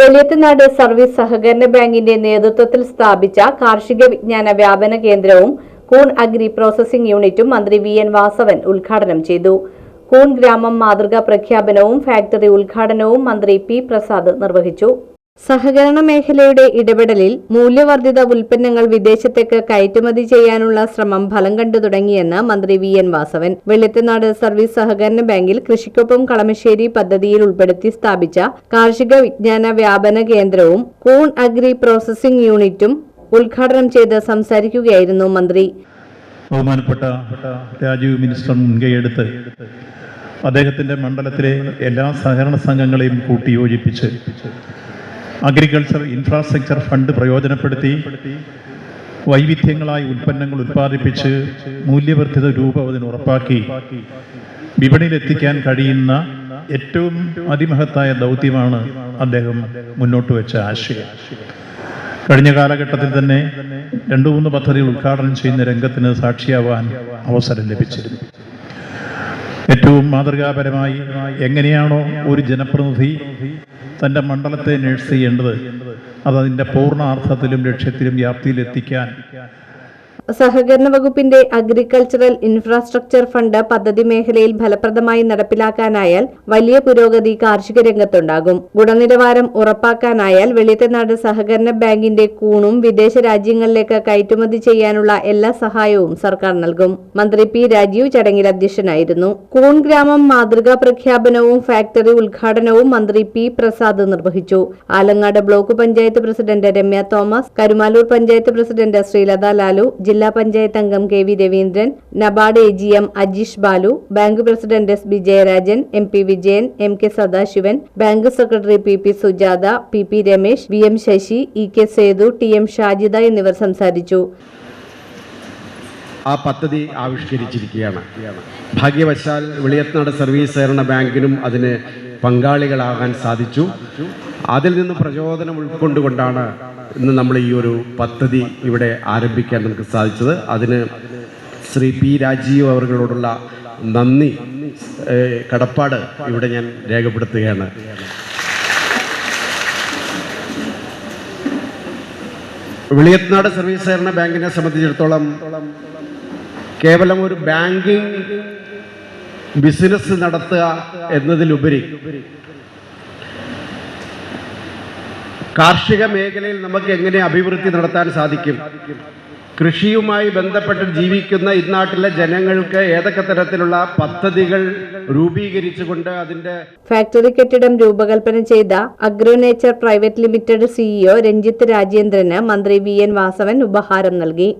Veliyathunad service സഹകരണ ബാങ്കിന്റെ നേതൃത്വത്തിൽ സ്ഥാപിച്ച കാർഷിക വിജ്ഞാന വ്യാപന കേന്ദ്രവും കൂൺ അഗ്രി പ്രോസസിംഗ് യൂണിറ്റും മന്ത്രി വി എൻ വാസവൻ ഉദ്ഘാടനം ചെയ്തു. കൂൺ ഗ്രാമം മാതൃകാ പ്രഖ്യാപനവും ഫാക്ടറി ഉദ്ഘാടനവും മന്ത്രി പി പ്രസാദ് നിർവഹിച്ചു. സഹകരണ മേഖലയുടെ ഇടപെടലിൽ മൂല്യവർദ്ധിത ഉൽപ്പന്നങ്ങൾ വിദേശത്തേക്ക് കയറ്റുമതി ചെയ്യാനുള്ള ശ്രമം ഫലം കണ്ടു തുടങ്ങിയെന്ന് മന്ത്രി V N Vasavan. Vellithanad service സഹകരണ ബാങ്കിൽ കൃഷിക്കൊപ്പം കളമശ്ശേരി പദ്ധതിയിൽ ഉൾപ്പെടുത്തി സ്ഥാപിച്ച കാർഷിക വിജ്ഞാന വ്യാപന കേന്ദ്രവും കൂൺ അഗ്രി പ്രോസസിംഗ് യൂണിറ്റും ഉദ്ഘാടനം ചെയ്ത് സംസാരിക്കുകയായിരുന്നു മന്ത്രി. ബഹുമാനപ്പെട്ട രാജീവ് മിനിസ്റ്റർ മുൻകൈയെടുത്ത് അദ്ദേഹത്തിന്റെ മണ്ഡലത്തിലെ എല്ലാ സഹകരണ സംഘങ്ങളെയും കൂട്ടിയോജിപ്പിച്ച് അഗ്രികൾച്ചർ ഇൻഫ്രാസ്ട്രക്ചർ ഫണ്ട് പ്രയോജനപ്പെടുത്തി വൈവിധ്യങ്ങളായ ഉൽപ്പന്നങ്ങൾ ഉൽപ്പാദിപ്പിച്ച് മൂല്യവർദ്ധിത രൂപം അതിന് ഉറപ്പാക്കി വിപണിയിലെത്തിക്കാൻ കഴിയുന്ന ഏറ്റവും അതിമഹത്തായ ദൗത്യമാണ് അദ്ദേഹം മുന്നോട്ട് വെച്ച ആശയം. കഴിഞ്ഞ കാലഘട്ടത്തിൽ തന്നെ രണ്ടു മൂന്ന് പദ്ധതികൾ ഉദ്ഘാടനം ചെയ്യുന്ന രംഗത്തിന് സാക്ഷിയാവാൻ അവസരം ലഭിച്ചിരുന്നു. ഏറ്റവും മാതൃകാപരമായി എങ്ങനെയാണോ ഒരു ജനപ്രതിനിധി തന്റെ മണ്ഡലത്തെ നഴ്സ് ചെയ്യേണ്ടത് അത് അതിന്റെ പൂർണാർത്ഥത്തിലും ലക്ഷ്യത്തിലും വ്യാപ്തിയിലെത്തിക്കാൻ സഹകരണ വകുപ്പിന്റെ അഗ്രികൾച്ചറൽ ഇൻഫ്രാസ്ട്രക്ചർ ഫണ്ട് പദ്ധതി മേഖലയിൽ ഫലപ്രദമായി നടപ്പിലാക്കാനായാൽ വലിയ പുരോഗതി കാർഷിക രംഗത്തുണ്ടാകും. ഗുണനിലവാരം ഉറപ്പാക്കാനായാൽ വെളിയത്തെനാട് സഹകരണ ബാങ്കിന്റെ കൂണും വിദേശ രാജ്യങ്ങളിലേക്ക് കയറ്റുമതി ചെയ്യാനുള്ള എല്ലാ സഹായവും സർക്കാർ നൽകും. മന്ത്രി പി രാജീവ് ചടങ്ങിൽ അധ്യക്ഷനായിരുന്നു. കൂൺ ഗ്രാമം മാതൃകാ പ്രഖ്യാപനവും ഫാക്ടറി ഉദ്ഘാടനവും മന്ത്രി പി പ്രസാദ് നിർവഹിച്ചു. Alangad block panchayat president Ramya Thomas Karumalloor panchayat president Sreelatha Lalu ജില്ലാ പഞ്ചായത്ത് അംഗം K V Raveendran NABARD A G M Ajeesh Balu bank president S B Jayarajan M P Vijayan M K Sadasivan bank secretary P P Sujatha P P Ramesh V M Sasi E K Sethu T M Shajida എന്നിവർ സംസാരിച്ചു. ആ പദ്ധതി ആവിഷ്കരിച്ചിരിക്കുകയാണ്. ഭാഗ്യവശാൽ വെളിയത്നാട് service സഹകരണ ബാങ്കിനും അതിന് പങ്കാളികളാകാൻ സാധിച്ചു. അതിൽ നിന്ന് പ്രചോദനം ഉൾക്കൊണ്ടുകൊണ്ടാണ് ഇന്ന് നമ്മൾ ഈ ഒരു പദ്ധതി ഇവിടെ ആരംഭിക്കാൻ നമുക്ക് സാധിച്ചത്. അതിന് ശ്രീ പി രാജീവ് അവരോടുള്ള നന്ദി കടപ്പാട് ഇവിടെ ഞാൻ രേഖപ്പെടുത്തുകയാണ്. വെളിയത്നാട് സർവീസ് സഹകരണ ബാങ്കിനെ സംബന്ധിച്ചിടത്തോളം കേവലം ഒരു ബാങ്കിങ് ബിസിനസ് നടത്തുക എന്നതിലുപരി കാർഷിക മേഖലയിൽ നമുക്ക് എങ്ങനെ അഭിവൃദ്ധി നടത്താൻ സാധിക്കും? കൃഷിയുമായി ബന്ധപ്പെട്ട് ജീവിക്കുന്ന ഇന്നാട്ടിലെ ജനങ്ങൾക്ക് ഏതൊക്കെ തരത്തിലുള്ള പദ്ധതികൾ രൂപീകരിച്ചുകൊണ്ട് അതിന്റെ ഫാക്ടറി കെട്ടിടം രൂപകൽപ്പന ചെയ്ത Agronature private limited CEO Ranjith രാജേന്ദ്രന് മന്ത്രി വി എൻ വാസവൻ ഉപഹാരം നൽകി.